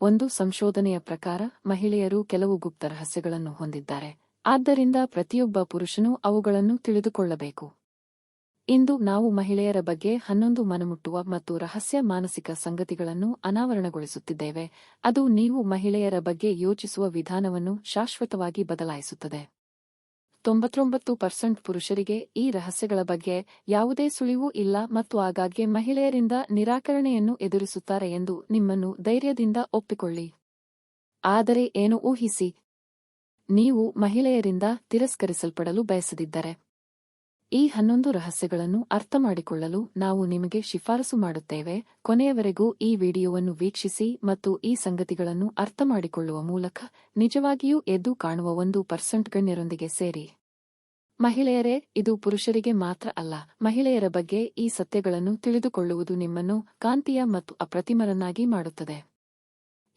ಒಂದು ಸಂಶೋಧನೆಯ ಪ್ರಕಾರ, ಮಹಿಳೆಯರು ಕೆಲವು ಗುಪ್ತ ರಹಸ್ಯಗಳನ್ನು ಹೊಂದಿದ್ದಾರೆ. ಆದ್ದರಿಂದ ಪ್ರತಿಯೊಬ್ಬ ಪುರುಷನೂ ಅವುಗಳನ್ನು ತಿಳಿದುಕೊಳ್ಳಬೇಕು. ಇಂದು ನಾವು ಮಹಿಳೆಯರ ಬಗ್ಗೆ ಹನ್ನೊಂದು ಮನಮುಟ್ಟುವ ಮತ್ತು ರಹಸ್ಯ ಮಾನಸಿಕ ಸಂಗತಿಗಳನ್ನು ಅನಾವರಣಗೊಳಿಸುತ್ತಿದ್ದೇವೆ. ಅದು ನೀವು ಮಹಿಳೆಯರ ಬಗ್ಗೆ ಯೋಚಿಸುವ ವಿಧಾನವನ್ನು ಶಾಶ್ವತವಾಗಿ ಬದಲಾಯಿಸುತ್ತದೆ. ತೊಂಬತ್ತೊಂಬತ್ತು ಪರ್ಸೆಂಟ್ ಪುರುಷರಿಗೆ ಈ ರಹಸ್ಯಗಳ ಬಗ್ಗೆ ಯಾವುದೇ ಸುಳಿವೂ ಇಲ್ಲ ಮತ್ತು ಆಗಾಗ್ಗೆ ಮಹಿಳೆಯರಿಂದ ನಿರಾಕರಣೆಯನ್ನು ಎದುರಿಸುತ್ತಾರೆ ಎಂದು ನಿಮ್ಮನ್ನು ಧೈರ್ಯದಿಂದ ಒಪ್ಪಿಕೊಳ್ಳಿ. ಆದರೆ ಏನು ಊಹಿಸಿ? ನೀವು ಮಹಿಳೆಯರಿಂದ ತಿರಸ್ಕರಿಸಲ್ಪಡಲು ಬಯಸದಿದ್ದರೆ. ಈ ಹನ್ನೊಂದು ರಹಸ್ಯಗಳನ್ನು ಅರ್ಥಮಾಡಿಕೊಳ್ಳಲು ನಾವು ನಿಮಗೆ ಶಿಫಾರಸು ಮಾಡುತ್ತೇವೆ. ಕೊನೆಯವರೆಗೂ ಈ ವಿಡಿಯೋವನ್ನು ವೀಕ್ಷಿಸಿ ಮತ್ತು ಈ ಸಂಗತಿಗಳನ್ನು ಅರ್ಥಮಾಡಿಕೊಳ್ಳುವ ಮೂಲಕ ನಿಜವಾಗಿಯೂ ಎದ್ದು ಕಾಣುವ ಒಂದು ಪರ್ಸೆಂಟ್ ಗಣ್ಯರೊಂದಿಗೆ ಸೇರಿ. ಮಹಿಳೆಯರೇ, ಇದು ಪುರುಷರಿಗೆ ಮಾತ್ರ ಅಲ್ಲ, ಮಹಿಳೆಯರ ಬಗ್ಗೆ ಈ ಸತ್ಯಗಳನ್ನು ತಿಳಿದುಕೊಳ್ಳುವುದು ನಿಮ್ಮನ್ನು ಕಾಂತೀಯ ಮತ್ತು ಅಪ್ರತಿಮರನ್ನಾಗಿ ಮಾಡುತ್ತದೆ.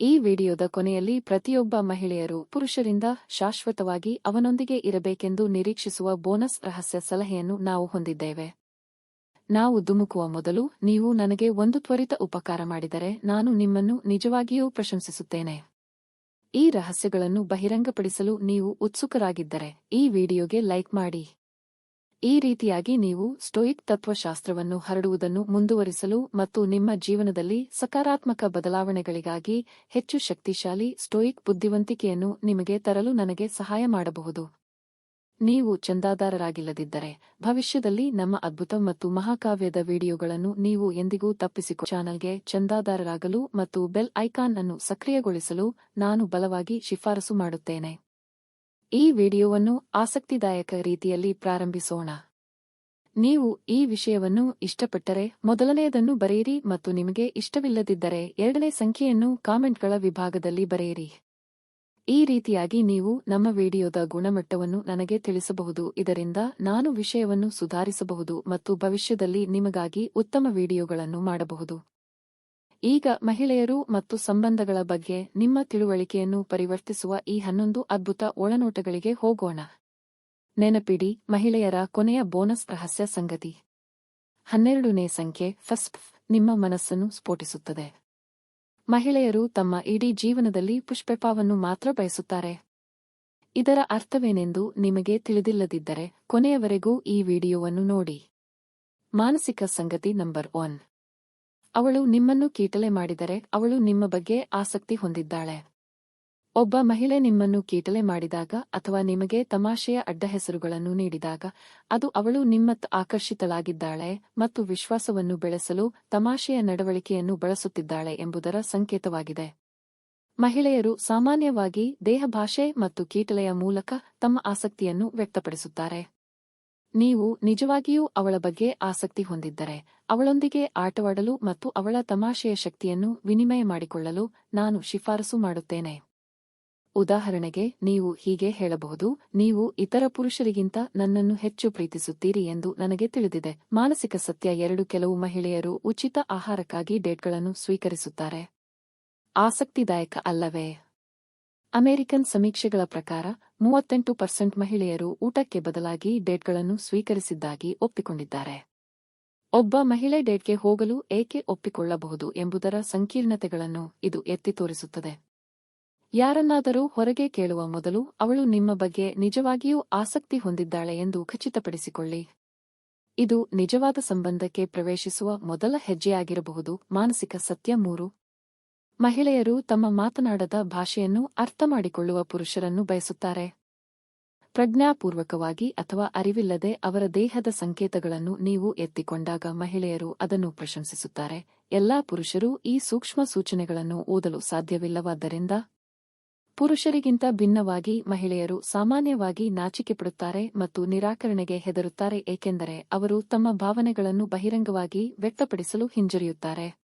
ಈ ವಿಡಿಯೋದ ಕೊನೆಯಲ್ಲಿ ಪ್ರತಿಯೊಬ್ಬ ಮಹಿಳೆಯರು ಪುರುಷರಿಂದ ಶಾಶ್ವತವಾಗಿ ಅವನೊಂದಿಗೆ ಇರಬೇಕೆಂದು ನಿರೀಕ್ಷಿಸುವ ಬೋನಸ್ ರಹಸ್ಯ ಸಲಹೆಯನ್ನು ನಾವು ಹೊಂದಿದ್ದೇವೆ. ನಾವು ಧುಮುಕುವ ಮೊದಲು ನೀವು ನನಗೆ ಒಂದು ತ್ವರಿತ ಉಪಕಾರ ಮಾಡಿದರೆ ನಾನು ನಿಮ್ಮನ್ನು ನಿಜವಾಗಿಯೂ ಪ್ರಶಂಸಿಸುತ್ತೇನೆ. ಈ ರಹಸ್ಯಗಳನ್ನು ಬಹಿರಂಗಪಡಿಸಲು ನೀವು ಉತ್ಸುಕರಾಗಿದ್ದರೆ ಈ ವಿಡಿಯೋಗೆ ಲೈಕ್ ಮಾಡಿ. ಈ ರೀತಿಯಾಗಿ ನೀವು ಸ್ಟೋಯಿಕ್ ತತ್ವಶಾಸ್ತ್ರವನ್ನು ಹರಡುವುದನ್ನು ಮುಂದುವರಿಸಲು ಮತ್ತು ನಿಮ್ಮ ಜೀವನದಲ್ಲಿ ಸಕಾರಾತ್ಮಕ ಬದಲಾವಣೆಗಳಿಗಾಗಿ ಹೆಚ್ಚು ಶಕ್ತಿಶಾಲಿ ಸ್ಟೋಯಿಕ್ ಬುದ್ಧಿವಂತಿಕೆಯನ್ನು ನಿಮಗೆ ತರಲು ನನಗೆ ಸಹಾಯ ಮಾಡಬಹುದು. ನೀವು ಚಂದಾದಾರರಾಗಿಲ್ಲದಿದ್ದರೆ ಭವಿಷ್ಯದಲ್ಲಿ ನಮ್ಮ ಅದ್ಭುತ ಮತ್ತು ಮಹಾಕಾವ್ಯದ ವಿಡಿಯೋಗಳನ್ನು ನೀವು ಎಂದಿಗೂ ತಪ್ಪಿಸಿಕೊ ಚಾನಲ್ಗೆ ಚಂದಾದಾರರಾಗಲು ಮತ್ತು ಬೆಲ್ ಐಕಾನ್ ಅನ್ನು ಸಕ್ರಿಯಗೊಳಿಸಲು ನಾನು ಬಲವಾಗಿ ಶಿಫಾರಸು ಮಾಡುತ್ತೇನೆ. ಈ ವಿಡಿಯೋವನ್ನು ಆಸಕ್ತಿದಾಯಕ ರೀತಿಯಲ್ಲಿ ಪ್ರಾರಂಭಿಸೋಣ. ನೀವು ಈ ವಿಷಯವನ್ನು ಇಷ್ಟಪಟ್ಟರೆ ಮೊದಲನೆಯದನ್ನು ಬರೆಯಿರಿ ಮತ್ತು ನಿಮಗೆ ಇಷ್ಟವಿಲ್ಲದಿದ್ದರೆ ಎರಡನೇ ಸಂಖ್ಯೆಯನ್ನು ಕಾಮೆಂಟ್ಗಳ ವಿಭಾಗದಲ್ಲಿ ಬರೆಯಿರಿ. ಈ ರೀತಿಯಾಗಿ ನೀವು ನಮ್ಮ ವಿಡಿಯೋದ ಗುಣಮಟ್ಟವನ್ನು ನನಗೆ ತಿಳಿಸಬಹುದು, ಇದರಿಂದ ನಾನು ವಿಷಯವನ್ನು ಸುಧಾರಿಸಬಹುದು ಮತ್ತು ಭವಿಷ್ಯದಲ್ಲಿ ನಿಮಗಾಗಿ ಉತ್ತಮ ವಿಡಿಯೋಗಳನ್ನು ಮಾಡಬಹುದು. ಈಗ ಮಹಿಳೆಯರು ಮತ್ತು ಸಂಬಂಧಗಳ ಬಗ್ಗೆ ನಿಮ್ಮ ತಿಳುವಳಿಕೆಯನ್ನು ಪರಿವರ್ತಿಸುವ ಈ ಹನ್ನೊಂದು ಅದ್ಭುತ ಒಳನೋಟಗಳಿಗೆ ಹೋಗೋಣ. ನೆನಪಿಡಿ, ಮಹಿಳೆಯರ ಕೊನೆಯ ಬೋನಸ್ ರಹಸ್ಯ ಸಂಗತಿ. ಹನ್ನೆರಡನೇ ಸಂಖ್ಯೆ ಫಸ್ಟ್ ನಿಮ್ಮ ಮನಸ್ಸನ್ನು ಸ್ಫೋಟಿಸುತ್ತದೆ. ಮಹಿಳೆಯರು ತಮ್ಮ ಇಡೀ ಜೀವನದಲ್ಲಿ ಪುಷ್ಪಪಾವನ್ನು ಮಾತ್ರ ಬಯಸುತ್ತಾರೆ. ಇದರ ಅರ್ಥವೇನೆಂದು ನಿಮಗೆ ತಿಳಿದಿಲ್ಲದಿದ್ದರೆ ಕೊನೆಯವರೆಗೂ ಈ ವಿಡಿಯೋವನ್ನು ನೋಡಿ. ಮಾನಸಿಕ ಸಂಗತಿ ನಂಬರ್ ಒನ್. ಅವಳು ನಿಮ್ಮನ್ನು ಕೀಟಲೆ ಮಾಡಿದರೆ ಅವಳು ನಿಮ್ಮ ಬಗ್ಗೆ ಆಸಕ್ತಿ ಹೊಂದಿದ್ದಾಳೆ. ಒಬ್ಬ ಮಹಿಳೆ ನಿಮ್ಮನ್ನು ಕೀಟಲೆ ಮಾಡಿದಾಗ ಅಥವಾ ನಿಮಗೆ ತಮಾಷೆಯ ಅಡ್ಡಹೆಸರುಗಳನ್ನು ನೀಡಿದಾಗ, ಅದು ಅವಳು ನಿಮ್ಮತ್ತ ಆಕರ್ಷಿತಳಾಗಿದ್ದಾಳೆ ಮತ್ತು ವಿಶ್ವಾಸವನ್ನು ಬೆಳೆಸಲು ತಮಾಷೆಯ ನಡವಳಿಕೆಯನ್ನು ಬಳಸುತ್ತಿದ್ದಾಳೆ ಎಂಬುದರ ಸಂಕೇತವಾಗಿದೆ. ಮಹಿಳೆಯರು ಸಾಮಾನ್ಯವಾಗಿ ದೇಹಭಾಷೆ ಮತ್ತು ಕೀಟಲೆಯ ಮೂಲಕ ತಮ್ಮ ಆಸಕ್ತಿಯನ್ನು ವ್ಯಕ್ತಪಡಿಸುತ್ತಾರೆ. ನೀವು ನಿಜವಾಗಿಯೂ ಅವಳ ಬಗ್ಗೆ ಆಸಕ್ತಿ ಹೊಂದಿದ್ದರೆ, ಅವಳೊಂದಿಗೆ ಆಟವಾಡಲು ಮತ್ತು ಅವಳ ತಮಾಷೆಯ ಶಕ್ತಿಯನ್ನು ವಿನಿಮಯ ಮಾಡಿಕೊಳ್ಳಲು ನಾನು ಶಿಫಾರಸು ಮಾಡುತ್ತೇನೆ. ಉದಾಹರಣೆಗೆ, ನೀವು ಹೀಗೆ ಹೇಳಬಹುದು, ನೀವು ಇತರ ಪುರುಷರಿಗಿಂತ ನನ್ನನ್ನು ಹೆಚ್ಚು ಪ್ರೀತಿಸುತ್ತೀರಿ ಎಂದು ನನಗೆ ತಿಳಿದಿದೆ. ಮಾನಸಿಕ ಸತ್ಯ ಎರಡು ಕೆಲವು ಮಹಿಳೆಯರು ಉಚಿತ ಆಹಾರಕ್ಕಾಗಿ ಡೇಟ್ಗಳನ್ನು ಸ್ವೀಕರಿಸುತ್ತಾರೆ. ಆಸಕ್ತಿದಾಯಕ ಅಲ್ಲವೇ? ಅಮೆರಿಕನ್ ಸಮೀಕ್ಷೆಗಳ ಪ್ರಕಾರ ಮೂವತ್ತೆಂಟು ಪರ್ಸೆಂಟ್ ಮಹಿಳೆಯರು ಊಟಕ್ಕೆ ಬದಲಾಗಿ ಡೇಟ್ಗಳನ್ನು ಸ್ವೀಕರಿಸಿದ್ದಾಗಿ ಒಪ್ಪಿಕೊಂಡಿದ್ದಾರೆ. ಒಬ್ಬ ಮಹಿಳೆ ಡೇಟ್ಗೆ ಹೋಗಲು ಏಕೆ ಒಪ್ಪಿಕೊಳ್ಳಬಹುದು ಎಂಬುದರ ಸಂಕೀರ್ಣತೆಗಳನ್ನು ಇದು ಎತ್ತಿ ತೋರಿಸುತ್ತದೆ. ಯಾರನ್ನಾದರೂ ಹೊರಗೆ ಕೇಳುವ ಮೊದಲು ಅವಳು ನಿಮ್ಮ ಬಗ್ಗೆ ನಿಜವಾಗಿಯೂ ಆಸಕ್ತಿ ಹೊಂದಿದ್ದಾಳೆ ಎಂದು ಖಚಿತಪಡಿಸಿಕೊಳ್ಳಿ. ಇದು ನಿಜವಾದ ಸಂಬಂಧಕ್ಕೆ ಪ್ರವೇಶಿಸುವ ಮೊದಲ ಹೆಜ್ಜೆಯಾಗಿರಬಹುದು ಮಾನಸಿಕ ಸತ್ಯ ಮೂರು. ಮಹಿಳೆಯರು ತಮ್ಮ ಮಾತನಾಡದ ಭಾಷೆಯನ್ನು ಅರ್ಥಮಾಡಿಕೊಳ್ಳುವ ಪುರುಷರನ್ನು ಬಯಸುತ್ತಾರೆ. ಪ್ರಜ್ಞಾಪೂರ್ವಕವಾಗಿ ಅಥವಾ ಅರಿವಿಲ್ಲದೆ ಅವರ ದೇಹದ ಸಂಕೇತಗಳನ್ನು ನೀವು ಎತ್ತಿಕೊಂಡಾಗ ಮಹಿಳೆಯರು ಅದನ್ನು ಪ್ರಶಂಸಿಸುತ್ತಾರೆ. ಎಲ್ಲಾ ಪುರುಷರು ಈ ಸೂಕ್ಷ್ಮ ಸೂಚನೆಗಳನ್ನು ಓದಲು ಸಾಧ್ಯವಿಲ್ಲವಾದ್ದರಿಂದ ಪುರುಷರಿಗಿಂತ ಭಿನ್ನವಾಗಿ ಮಹಿಳೆಯರು ಸಾಮಾನ್ಯವಾಗಿ ನಾಚಿಕೆಪಡುತ್ತಾರೆ ಮತ್ತು ನಿರಾಕರಣೆಗೆ ಹೆದರುತ್ತಾರೆ, ಏಕೆಂದರೆ ಅವರು ತಮ್ಮ ಭಾವನೆಗಳನ್ನು ಬಹಿರಂಗವಾಗಿ ವ್ಯಕ್ತಪಡಿಸಲು ಹಿಂಜರಿಯುತ್ತಾರೆ.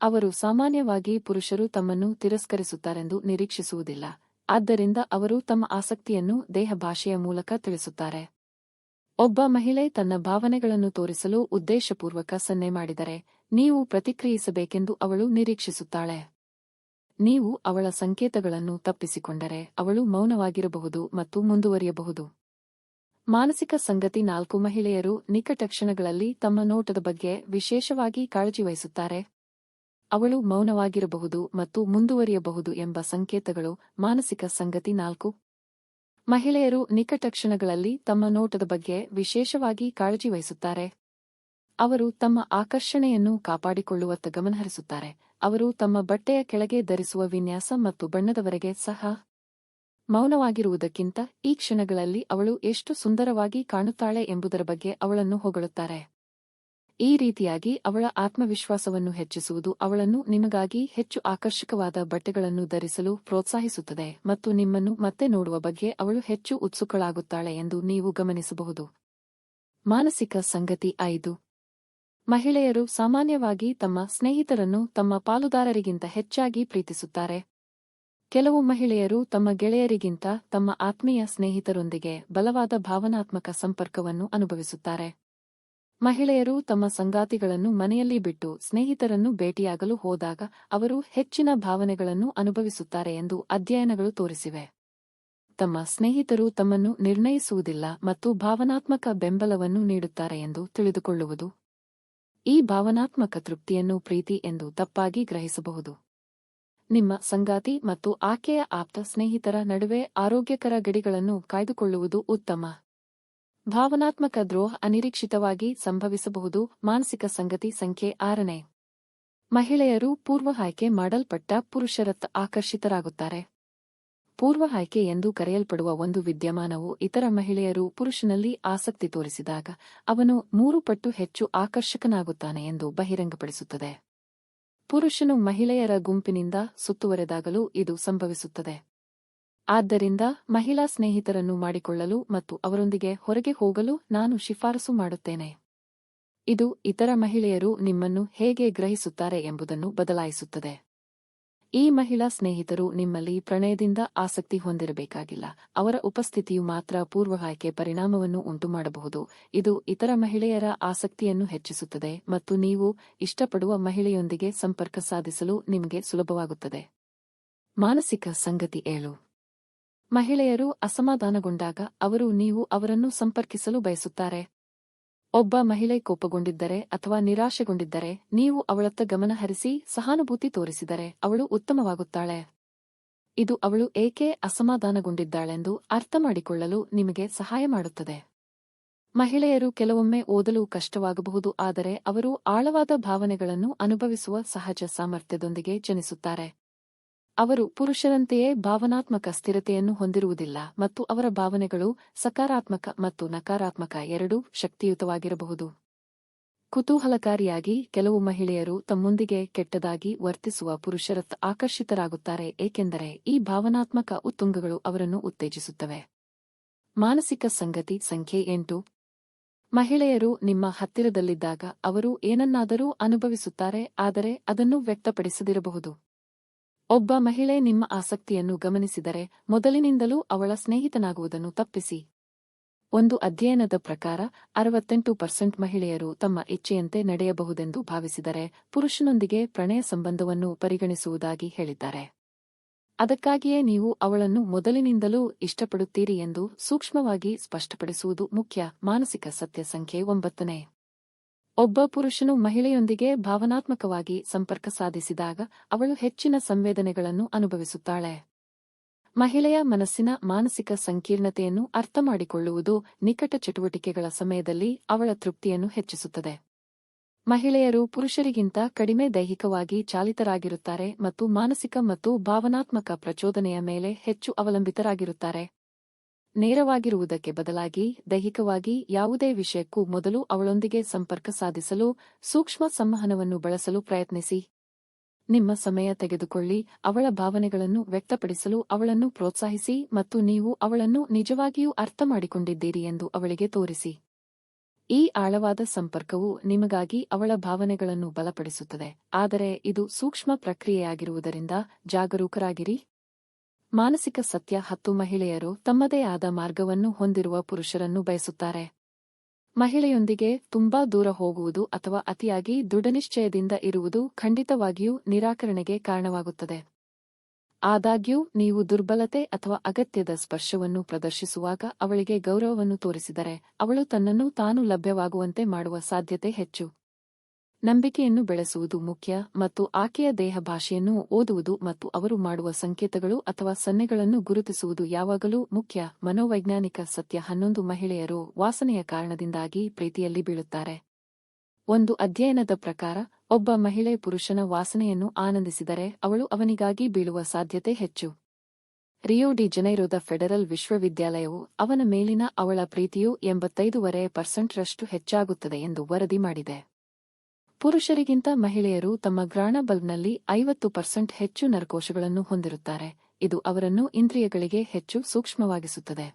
ಅವರು ಸಾಮಾನ್ಯವಾಗಿ ಪುರುಷರು ತಮ್ಮನ್ನು ತಿರಸ್ಕರಿಸುತ್ತಾರೆಂದು ನಿರೀಕ್ಷಿಸುವುದಿಲ್ಲ, ಆದ್ದರಿಂದ ಅವರು ತಮ್ಮ ಆಸಕ್ತಿಯನ್ನು ದೇಹ ಭಾಷೆಯ ಮೂಲಕ ತಿಳಿಸುತ್ತಾರೆ. ಒಬ್ಬ ಮಹಿಳೆ ತನ್ನ ಭಾವನೆಗಳನ್ನು ತೋರಿಸಲು ಉದ್ದೇಶಪೂರ್ವಕ ಸನ್ನೆ ಮಾಡಿದರೆ, ನೀವು ಪ್ರತಿಕ್ರಿಯಿಸಬೇಕೆಂದು ಅವಳು ನಿರೀಕ್ಷಿಸುತ್ತಾಳೆ. ನೀವು ಅವಳ ಸಂಕೇತಗಳನ್ನು ತಪ್ಪಿಸಿಕೊಂಡರೆ ಅವಳು ಮೌನವಾಗಿರಬಹುದು ಮತ್ತು ಮುಂದುವರಿಯಬಹುದು. ಮಾನಸಿಕ ಸಂಗತಿ ನಾಲ್ಕು ಮಹಿಳೆಯರು ನಿಕಟ ಕ್ಷಣಗಳಲ್ಲಿ ತಮ್ಮ ನೋಟದ ಬಗ್ಗೆ ವಿಶೇಷವಾಗಿ ಕಾಳಜಿ ವಹಿಸುತ್ತಾರೆ. ಅವಳು ಮೌನವಾಗಿರಬಹುದು ಮತ್ತು ಮುಂದುವರಿಯಬಹುದು ಎಂಬ ಸಂಕೇತಗಳು ಮಾನಸಿಕ ಸಂಗತಿ ನಾಲ್ಕು. ಮಹಿಳೆಯರು ನಿಕಟ ಕ್ಷಣಗಳಲ್ಲಿ ತಮ್ಮ ನೋಟದ ಬಗ್ಗೆ ವಿಶೇಷವಾಗಿ ಕಾಳಜಿ ವಹಿಸುತ್ತಾರೆ. ಅವರು ತಮ್ಮ ಆಕರ್ಷಣೆಯನ್ನು ಕಾಪಾಡಿಕೊಳ್ಳುವತ್ತ ಗಮನಹರಿಸುತ್ತಾರೆ ಅವರು ತಮ್ಮ ಬಟ್ಟೆಯ ಕೆಳಗೆ ಧರಿಸುವ ವಿನ್ಯಾಸ ಮತ್ತು ಬಣ್ಣದವರೆಗೆ ಸಹ ಮೌನವಾಗಿರುವುದಕ್ಕಿಂತ ಈ ಕ್ಷಣಗಳಲ್ಲಿ ಅವಳು ಎಷ್ಟು ಸುಂದರವಾಗಿ ಕಾಣುತ್ತಾಳೆ ಎಂಬುದರ ಬಗ್ಗೆ ಅವಳನ್ನು ಹೊಗಳುತ್ತಾರೆ. ಈ ರೀತಿಯಾಗಿ ಅವಳ ಆತ್ಮವಿಶ್ವಾಸವನ್ನು ಹೆಚ್ಚಿಸುವುದು ಅವಳನ್ನು ನಿಮಗಾಗಿ ಹೆಚ್ಚು ಆಕರ್ಷಕವಾದ ಬಟ್ಟೆಗಳನ್ನು ಧರಿಸಲು ಪ್ರೋತ್ಸಾಹಿಸುತ್ತದೆ ಮತ್ತು ನಿಮ್ಮನ್ನು ಮತ್ತೆ ನೋಡುವ ಬಗ್ಗೆ ಅವಳು ಹೆಚ್ಚು ಉತ್ಸುಕಳಾಗುತ್ತಾಳೆ ಎಂದು ನೀವು ಗಮನಿಸಬಹುದು. ಮಾನಸಿಕ ಸಂಗತಿ ಐದು. ಮಹಿಳೆಯರು ಸಾಮಾನ್ಯವಾಗಿ ತಮ್ಮ ಸ್ನೇಹಿತರನ್ನು ತಮ್ಮ ಪಾಲುದಾರರಿಗಿಂತ ಹೆಚ್ಚಾಗಿ ಪ್ರೀತಿಸುತ್ತಾರೆ. ಕೆಲವು ಮಹಿಳೆಯರು ತಮ್ಮ ಗೆಳೆಯರಿಗಿಂತ ತಮ್ಮ ಆತ್ಮೀಯ ಸ್ನೇಹಿತರೊಂದಿಗೆ ಬಲವಾದ ಭಾವನಾತ್ಮಕ ಸಂಪರ್ಕವನ್ನು ಅನುಭವಿಸುತ್ತಾರೆ. ಮಹಿಳೆಯರು ತಮ್ಮ ಸಂಗಾತಿಗಳನ್ನು ಮನೆಯಲ್ಲಿ ಬಿಟ್ಟು ಸ್ನೇಹಿತರನ್ನು ಭೇಟಿಯಾಗಲು ಹೋದಾಗ ಅವರು ಹೆಚ್ಚಿನ ಭಾವನೆಗಳನ್ನು ಅನುಭವಿಸುತ್ತಾರೆ ಎಂದು ಅಧ್ಯಯನಗಳು ತೋರಿಸಿವೆ. ತಮ್ಮ ಸ್ನೇಹಿತರು ತಮ್ಮನ್ನು ನಿರ್ಣಯಿಸುವುದಿಲ್ಲ ಮತ್ತು ಭಾವನಾತ್ಮಕ ಬೆಂಬಲವನ್ನು ನೀಡುತ್ತಾರೆ ಎಂದು ತಿಳಿದುಕೊಳ್ಳುವುದು. ಈ ಭಾವನಾತ್ಮಕ ತೃಪ್ತಿಯನ್ನು ಪ್ರೀತಿ ಎಂದು ತಪ್ಪಾಗಿ ಗ್ರಹಿಸಬಹುದು. ನಿಮ್ಮ ಸಂಗಾತಿ ಮತ್ತು ಆಕೆಯ ಆಪ್ತ ಸ್ನೇಹಿತರ ನಡುವೆ ಆರೋಗ್ಯಕರ ಗಡಿಗಳನ್ನು ಕಾಯ್ದುಕೊಳ್ಳುವುದು ಉತ್ತಮ. ಭಾವನಾತ್ಮಕ ದ್ರೋಹ ಅನಿರೀಕ್ಷಿತವಾಗಿ ಸಂಭವಿಸಬಹುದು. ಮಾನಸಿಕ ಸಂಗತಿ ಸಂಖ್ಯೆ ಆರನೇ. ಮಹಿಳೆಯರು ಪೂರ್ವ ಆಯ್ಕೆ ಮಾಡಲ್ಪಟ್ಟ ಪುರುಷರತ್ತ ಆಕರ್ಷಿತರಾಗುತ್ತಾರೆ. ಪೂರ್ವ ಆಯ್ಕೆ ಎಂದು ಕರೆಯಲ್ಪಡುವ ಒಂದು ವಿದ್ಯಮಾನವು ಇತರ ಮಹಿಳೆಯರು ಪುರುಷನಲ್ಲಿ ಆಸಕ್ತಿ ತೋರಿಸಿದಾಗ ಅವನು ಮೂರು ಪಟ್ಟು ಹೆಚ್ಚು ಆಕರ್ಷಕನಾಗುತ್ತಾನೆ ಎಂದು ಬಹಿರಂಗಪಡಿಸುತ್ತದೆ. ಪುರುಷನು ಮಹಿಳೆಯರ ಗುಂಪಿನಿಂದ ಸುತ್ತುವರೆದಾಗಲೂ ಇದು ಸಂಭವಿಸುತ್ತದೆ. ಆದ್ದರಿಂದ ಮಹಿಳಾ ಸ್ನೇಹಿತರನ್ನು ಮಾಡಿಕೊಳ್ಳಲು ಮತ್ತು ಅವರೊಂದಿಗೆ ಹೊರಗೆ ಹೋಗಲು ನಾನು ಶಿಫಾರಸು ಮಾಡುತ್ತೇನೆ. ಇದು ಇತರ ಮಹಿಳೆಯರು ನಿಮ್ಮನ್ನು ಹೇಗೆ ಗ್ರಹಿಸುತ್ತಾರೆ ಎಂಬುದನ್ನು ಬದಲಾಯಿಸುತ್ತದೆ. ಈ ಮಹಿಳಾ ಸ್ನೇಹಿತರು ನಿಮ್ಮಲ್ಲಿ ಪ್ರಣಯದಿಂದ ಆಸಕ್ತಿ ಹೊಂದಿರಬೇಕಾಗಿಲ್ಲ. ಅವರ ಉಪಸ್ಥಿತಿಯು ಮಾತ್ರ ಪೂರ್ವ ಆಯ್ಕೆ ಪರಿಣಾಮವನ್ನು ಉಂಟುಮಾಡಬಹುದು. ಇದು ಇತರ ಮಹಿಳೆಯರ ಆಸಕ್ತಿಯನ್ನು ಹೆಚ್ಚಿಸುತ್ತದೆ ಮತ್ತು ನೀವು ಇಷ್ಟಪಡುವ ಮಹಿಳೆಯೊಂದಿಗೆ ಸಂಪರ್ಕ ಸಾಧಿಸಲು ನಿಮಗೆ ಸುಲಭವಾಗುತ್ತದೆ. ಮಾನಸಿಕ ಸಂಗತಿ ಏಳು. ಮಹಿಳೆಯರು ಅಸಮಾಧಾನಗೊಂಡಾಗ ಅವರು ನೀವು ಅವರನ್ನು ಸಂಪರ್ಕಿಸಲು ಬಯಸುತ್ತಾರೆ. ಒಬ್ಬ ಮಹಿಳೆ ಕೋಪಗೊಂಡಿದ್ದರೆ ಅಥವಾ ನಿರಾಶೆಗೊಂಡಿದ್ದರೆ ನೀವು ಅವಳತ್ತ ಗಮನ ಹರಿಸಿ ಸಹಾನುಭೂತಿ ತೋರಿಸಿದರೆ ಅವಳು ಉತ್ತಮವಾಗುತ್ತಾಳೆ. ಇದು ಅವಳು ಏಕೆ ಅಸಮಾಧಾನಗೊಂಡಿದ್ದಾಳೆಂದು ಅರ್ಥಮಾಡಿಕೊಳ್ಳಲು ನಿಮಗೆ ಸಹಾಯ ಮಾಡುತ್ತದೆ. ಮಹಿಳೆಯರು ಕೆಲವೊಮ್ಮೆ ಓದಲು ಕಷ್ಟವಾಗಬಹುದು, ಆದರೆ ಅವರು ಆಳವಾದ ಭಾವನೆಗಳನ್ನು ಅನುಭವಿಸುವ ಸಹಜ ಸಾಮರ್ಥ್ಯದೊಂದಿಗೆ ಜನಿಸುತ್ತಾರೆ. ಅವರು ಪುರುಷರಂತೆಯೇ ಭಾವನಾತ್ಮಕ ಸ್ಥಿರತೆಯನ್ನು ಹೊಂದಿರುವುದಿಲ್ಲ ಮತ್ತು ಅವರ ಭಾವನೆಗಳು ಸಕಾರಾತ್ಮಕ ಮತ್ತು ನಕಾರಾತ್ಮಕ ಎರಡೂ ಶಕ್ತಿಯುತವಾಗಿರಬಹುದು. ಕುತೂಹಲಕಾರಿಯಾಗಿ ಕೆಲವು ಮಹಿಳೆಯರು ತಮ್ಮೊಂದಿಗೆ ಕೆಟ್ಟದಾಗಿ ವರ್ತಿಸುವ ಪುರುಷರತ್ತ ಆಕರ್ಷಿತರಾಗುತ್ತಾರೆ ಏಕೆಂದರೆ ಈ ಭಾವನಾತ್ಮಕ ಉತ್ತುಂಗಗಳು ಅವರನ್ನು ಉತ್ತೇಜಿಸುತ್ತವೆ. ಮಾನಸಿಕ ಸಂಗತಿ ಸಂಖ್ಯೆ ಎಂಟು. ಮಹಿಳೆಯರು ನಿಮ್ಮ ಹತ್ತಿರದಲ್ಲಿದ್ದಾಗ ಅವರು ಏನನ್ನಾದರೂ ಅನುಭವಿಸುತ್ತಾರೆ ಆದರೆ ಅದನ್ನು ವ್ಯಕ್ತಪಡಿಸದಿರಬಹುದು. ಒಬ್ಬ ಮಹಿಳೆ ನಿಮ್ಮ ಆಸಕ್ತಿಯನ್ನು ಗಮನಿಸಿದರೆ ಮೊದಲಿನಿಂದಲೂ ಅವಳ ಸ್ನೇಹಿತನಾಗುವುದನ್ನು ತಪ್ಪಿಸಿ. ಒಂದು ಅಧ್ಯಯನದ ಪ್ರಕಾರ, ಅರವತ್ತೆಂಟು ಪರ್ಸೆಂಟ್ ಮಹಿಳೆಯರು ತಮ್ಮ ಇಚ್ಛೆಯಂತೆ ನಡೆಯಬಹುದೆಂದು ಭಾವಿಸಿದರೆ ಪುರುಷನೊಂದಿಗೆ ಪ್ರಣಯ ಸಂಬಂಧವನ್ನು ಪರಿಗಣಿಸುವುದಾಗಿ ಹೇಳಿದ್ದಾರೆ. ಅದಕ್ಕಾಗಿಯೇ ನೀವು ಅವಳನ್ನು ಮೊದಲಿನಿಂದಲೂ ಇಷ್ಟಪಡುತ್ತೀರಿ ಎಂದು ಸೂಕ್ಷ್ಮವಾಗಿ ಸ್ಪಷ್ಟಪಡಿಸುವುದು ಮುಖ್ಯ. ಮಾನಸಿಕ ಸತ್ಯ ಸಂಖ್ಯೆ ಒಂಬತ್ತನೇ. ಒಬ್ಬ ಪುರುಷನು ಮಹಿಳೆಯೊಂದಿಗೆ ಭಾವನಾತ್ಮಕವಾಗಿ ಸಂಪರ್ಕ ಸಾಧಿಸಿದಾಗ ಅವಳು ಹೆಚ್ಚಿನ ಸಂವೇದನೆಗಳನ್ನು ಅನುಭವಿಸುತ್ತಾಳೆ. ಮಹಿಳೆಯ ಮನಸ್ಸಿನ ಮಾನಸಿಕ ಸಂಕೀರ್ಣತೆಯನ್ನು ಅರ್ಥಮಾಡಿಕೊಳ್ಳುವುದು ನಿಕಟ ಚಟುವಟಿಕೆಗಳ ಸಮಯದಲ್ಲಿ ಅವಳ ತೃಪ್ತಿಯನ್ನು ಹೆಚ್ಚಿಸುತ್ತದೆ. ಮಹಿಳೆಯರು ಪುರುಷರಿಗಿಂತ ಕಡಿಮೆ ದೈಹಿಕವಾಗಿ ಚಾಲಿತರಾಗಿರುತ್ತಾರೆ ಮತ್ತು ಮಾನಸಿಕ ಮತ್ತು ಭಾವನಾತ್ಮಕ ಪ್ರಚೋದನೆಯ ಮೇಲೆ ಹೆಚ್ಚು ಅವಲಂಬಿತರಾಗಿರುತ್ತಾರೆ. ನೇರವಾಗಿರುವುದಕ್ಕೆ ಬದಲಾಗಿ ದೈಹಿಕವಾಗಿ ಯಾವುದೇ ವಿಷಯಕ್ಕೂ ಮೊದಲು ಅವಳೊಂದಿಗೆ ಸಂಪರ್ಕ ಸಾಧಿಸಲು ಸೂಕ್ಷ್ಮ ಸಂವಹನವನ್ನು ಬಳಸಲು ಪ್ರಯತ್ನಿಸಿ. ನಿಮ್ಮ ಸಮಯ ತೆಗೆದುಕೊಳ್ಳಿ, ಅವಳ ಭಾವನೆಗಳನ್ನು ವ್ಯಕ್ತಪಡಿಸಲು ಅವಳನ್ನು ಪ್ರೋತ್ಸಾಹಿಸಿ ಮತ್ತು ನೀವು ಅವಳನ್ನು ನಿಜವಾಗಿಯೂ ಅರ್ಥಮಾಡಿಕೊಂಡಿದ್ದೀರಿ ಎಂದು ಅವಳಿಗೆ ತೋರಿಸಿ. ಈ ಆಳವಾದ ಸಂಪರ್ಕವು ನಿಮಗಾಗಿ ಅವಳ ಭಾವನೆಗಳನ್ನು ಬಲಪಡಿಸುತ್ತದೆ, ಆದರೆ ಇದು ಸೂಕ್ಷ್ಮ ಪ್ರಕ್ರಿಯೆಯಾಗಿರುವುದರಿಂದ ಜಾಗರೂಕರಾಗಿರಿ. ಮಾನಸಿಕ ಸತ್ಯ ಹತ್ತು ಮಹಿಳೆಯರು ತಮ್ಮದೇ ಆದ ಮಾರ್ಗವನ್ನು ಹೊಂದಿರುವ ಪುರುಷರನ್ನು ಬಯಸುತ್ತಾರೆ. ಮಹಿಳೆಯೊಂದಿಗೆ ತುಂಬಾ ದೂರ ಹೋಗುವುದು ಅಥವಾ ಅತಿಯಾಗಿ ದೃಢನಿಶ್ಚಯದಿಂದ ಇರುವುದು ಖಂಡಿತವಾಗಿಯೂ ನಿರಾಕರಣೆಗೆ ಕಾರಣವಾಗುತ್ತದೆ. ಆದಾಗ್ಯೂ, ನೀವು ದುರ್ಬಲತೆ ಅಥವಾ ಅಗತ್ಯದ ಸ್ಪರ್ಶವನ್ನು ಪ್ರದರ್ಶಿಸುವಾಗ ಅವಳಿಗೆ ಗೌರವವನ್ನು ತೋರಿಸಿದರೆ ಅವಳು ತನ್ನನ್ನು ತಾನು ಲಭ್ಯವಾಗುವಂತೆ ಮಾಡುವ ಸಾಧ್ಯತೆ ಹೆಚ್ಚು. ನಂಬಿಕೆಯನ್ನು ಬೆಳೆಸುವುದು ಮುಖ್ಯ ಮತ್ತು ಆಕೆಯ ದೇಹ ಭಾಷೆಯನ್ನು ಓದುವುದು ಮತ್ತು ಅವರು ಮಾಡುವ ಸಂಕೇತಗಳು ಅಥವಾ ಸನ್ನೆಗಳನ್ನು ಗುರುತಿಸುವುದು ಯಾವಾಗಲೂ ಮುಖ್ಯ. ಮನೋವೈಜ್ಞಾನಿಕ ಸತ್ಯ ಹನ್ನೊಂದು ಮಹಿಳೆಯರು ವಾಸನೆಯ ಕಾರಣದಿಂದಾಗಿ ಪ್ರೀತಿಯಲ್ಲಿ ಬೀಳುತ್ತಾರೆ. ಒಂದು ಅಧ್ಯಯನದ ಪ್ರಕಾರ, ಒಬ್ಬ ಮಹಿಳೆ ಪುರುಷನ ವಾಸನೆಯನ್ನು ಆನಂದಿಸಿದರೆ ಅವಳು ಅವನಿಗಾಗಿ ಬೀಳುವ ಸಾಧ್ಯತೆ ಹೆಚ್ಚು. ರಿಯೋ ಡಿ ಜನೈರೋದ ಫೆಡರಲ್ ವಿಶ್ವವಿದ್ಯಾಲಯವು ಅವನ ಮೇಲಿನ ಅವಳ ಪ್ರೀತಿಯು ಎಂಬತ್ತೈದೂವರೆ ಪರ್ಸೆಂಟ್ರಷ್ಟು ಹೆಚ್ಚಾಗುತ್ತದೆ ಎಂದು ವರದಿ ಮಾಡಿದೆ. ಪುರುಷರಿಗಿಂತ ಮಹಿಳೆಯರು ತಮ್ಮ ಗ್ರಾಣ ಬಲ್ಬ್ನಲ್ಲಿ ಐವತ್ತು ಪರ್ಸೆಂಟ್ ಹೆಚ್ಚು ನರಕೋಶಗಳನ್ನು ಹೊಂದಿರುತ್ತಾರೆ. ಇದು ಅವರನ್ನು ಇಂದ್ರಿಯಗಳಿಗೆ ಹೆಚ್ಚು ಸೂಕ್ಷ್ಮವಾಗಿಸುತ್ತದೆ.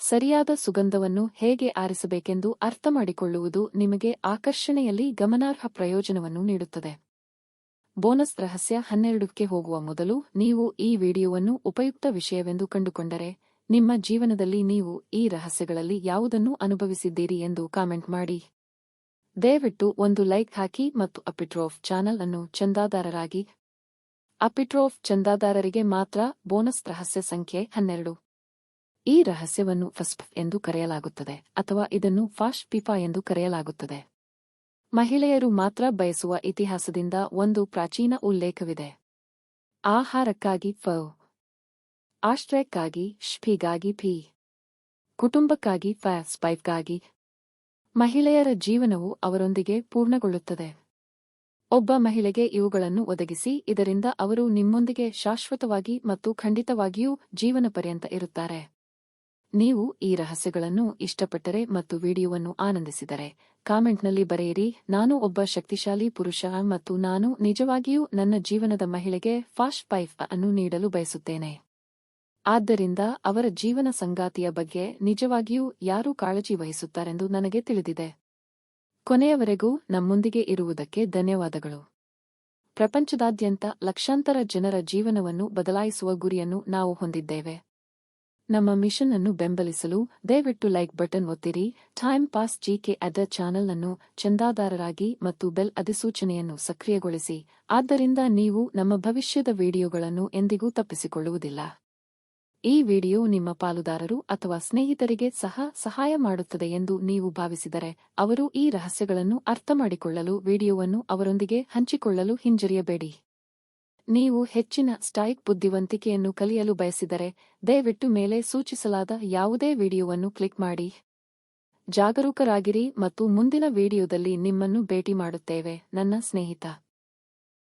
ಸರಿಯಾದ ಸುಗಂಧವನ್ನು ಹೇಗೆ ಆರಿಸಬೇಕೆಂದು ಅರ್ಥಮಾಡಿಕೊಳ್ಳುವುದು ನಿಮಗೆ ಆಕರ್ಷಣೆಯಲ್ಲಿ ಗಮನಾರ್ಹ ಪ್ರಯೋಜನವನ್ನು ನೀಡುತ್ತದೆ. ಬೋನಸ್ ರಹಸ್ಯ ಹನ್ನೆರಡಕ್ಕೆ ಹೋಗುವ ಮೊದಲು ನೀವು ಈ ವಿಡಿಯೋವನ್ನು ಉಪಯುಕ್ತ ವಿಷಯವೆಂದು ಕಂಡುಕೊಂಡರೆ, ನಿಮ್ಮ ಜೀವನದಲ್ಲಿ ನೀವು ಈ ರಹಸ್ಯಗಳಲ್ಲಿ ಯಾವುದನ್ನು ಅನುಭವಿಸಿದ್ದೀರಿ ಎಂದು ಕಾಮೆಂಟ್ ಮಾಡಿ. ದಯವಿಟ್ಟು ಒಂದು ಲೈಕ್ ಹಾಕಿ ಮತ್ತು ಅಪಿಟ್ರೋಫ್ ಚಾನಲ್ ಅನ್ನು ಚಂದಾದಾರರಾಗಿ. ಅಪಿಟ್ರೋಫ್ ಚಂದಾದಾರರಿಗೆ ಮಾತ್ರ ಬೋನಸ್ ರಹಸ್ಯ ಸಂಖ್ಯೆ ಹನ್ನೆರಡು. ಈ ರಹಸ್ಯವನ್ನು ಫಸ್ಟ್ ಎಂದು ಕರೆಯಲಾಗುತ್ತದೆ ಅಥವಾ ಇದನ್ನು ಫಾಸ್ಟ್ ಪಿಫಾ ಎಂದು ಕರೆಯಲಾಗುತ್ತದೆ. ಮಹಿಳೆಯರು ಮಾತ್ರ ಬಯಸುವ ಇತಿಹಾಸದಿಂದ ಒಂದು ಪ್ರಾಚೀನ ಉಲ್ಲೇಖವಿದೆ. ಆಹಾರಕ್ಕಾಗಿ ಫ, ಆಶ್ರಯಕ್ಕಾಗಿ ಶ್ಫಿಗಾಗಿ ಫಿ ಕುಟುಂಬಕ್ಕಾಗಿ ಫ ಸ್ಪೈಫ್ಗಾಗಿ ಮಹಿಳೆಯರ ಜೀವನವು ಅವರೊಂದಿಗೆ ಪೂರ್ಣಗೊಳ್ಳುತ್ತದೆ. ಒಬ್ಬ ಮಹಿಳೆಗೆ ಇವುಗಳನ್ನು ಒದಗಿಸಿ, ಇದರಿಂದ ಅವರು ನಿಮ್ಮೊಂದಿಗೆ ಶಾಶ್ವತವಾಗಿ ಮತ್ತು ಖಂಡಿತವಾಗಿಯೂ ಜೀವನ ಪರ್ಯಂತ ಇರುತ್ತಾರೆ. ನೀವು ಈ ರಹಸ್ಯಗಳನ್ನು ಇಷ್ಟಪಟ್ಟರೆ ಮತ್ತು ವಿಡಿಯೋವನ್ನು ಆನಂದಿಸಿದರೆ, ಕಾಮೆಂಟ್ನಲ್ಲಿ ಬರೆಯಿರಿ, ನಾನು ಒಬ್ಬ ಶಕ್ತಿಶಾಲಿ ಪುರುಷ ಮತ್ತು ನಾನು ನಿಜವಾಗಿಯೂ ನನ್ನ ಜೀವನದ ಮಹಿಳೆಗೆ ಫಾಸ್ಟ್ ಪೈಫ್ ಅನ್ನು ನೀಡಲು ಬಯಸುತ್ತೇನೆ. ಆದ್ದರಿಂದ ಅವರ ಜೀವನ ಸಂಗಾತಿಯ ಬಗ್ಗೆ ನಿಜವಾಗಿಯೂ ಯಾರು ಕಾಳಜಿ ವಹಿಸುತ್ತಾರೆಂದು ನನಗೆ ತಿಳಿದಿದೆ. ಕೊನೆಯವರೆಗೂ ನಮ್ಮೊಂದಿಗೆ ಇರುವುದಕ್ಕೆ ಧನ್ಯವಾದಗಳು. ಪ್ರಪಂಚದಾದ್ಯಂತ ಲಕ್ಷಾಂತರ ಜನರ ಜೀವನವನ್ನು ಬದಲಾಯಿಸುವ ಗುರಿಯನ್ನು ನಾವು ಹೊಂದಿದ್ದೇವೆ. ನಮ್ಮ ಮಿಷನ್ ಅನ್ನು ಬೆಂಬಲಿಸಲು ದಯವಿಟ್ಟು ಲೈಕ್ ಬಟನ್ ಒತ್ತಿರಿ, ಟೈಮ್ ಪಾಸ್ ಜಿಕೆ ಅದ ಚಾನೆಲ್ ಅನ್ನು ಚಂದಾದಾರರಾಗಿ ಮತ್ತು ಬೆಲ್ ಅಧಿಸೂಚನೆಯನ್ನು ಸಕ್ರಿಯಗೊಳಿಸಿ. ಆದ್ದರಿಂದ ನೀವು ನಮ್ಮ ಭವಿಷ್ಯದ ವಿಡಿಯೋಗಳನ್ನು ಎಂದಿಗೂ ತಪ್ಪಿಸಿಕೊಳ್ಳುವುದಿಲ್ಲ. ಈ ವಿಡಿಯೋ ನಿಮ್ಮ ಪಾಲುದಾರರು ಅಥವಾ ಸ್ನೇಹಿತರಿಗೆ ಸಹ ಸಹಾಯ ಮಾಡುತ್ತದೆ ಎಂದು ನೀವು ಭಾವಿಸಿದರೆ ಅವರು ಈ ರಹಸ್ಯಗಳನ್ನು ಅರ್ಥಮಾಡಿಕೊಳ್ಳಲು ವಿಡಿಯೋವನ್ನು ಅವರೊಂದಿಗೆ ಹಂಚಿಕೊಳ್ಳಲು ಹಿಂಜರಿಯಬೇಡಿ. ನೀವು ಹೆಚ್ಚಿನ ಸ್ಟೈಕ್ ಬುದ್ಧಿವಂತಿಕೆಯನ್ನು ಕಲಿಯಲು ಬಯಸಿದರೆ ದಯವಿಟ್ಟು ಮೇಲೆ ಸೂಚಿಸಲಾದ ಯಾವುದೇ ವಿಡಿಯೋವನ್ನು ಕ್ಲಿಕ್ ಮಾಡಿ. ಜಾಗರೂಕರಾಗಿರಿ ಮತ್ತು ಮುಂದಿನ ವಿಡಿಯೋದಲ್ಲಿ ನಿಮ್ಮನ್ನು ಭೇಟಿ ಮಾಡುತ್ತೇವೆ. ನನ್ನ ಸ್ನೇಹಿತ.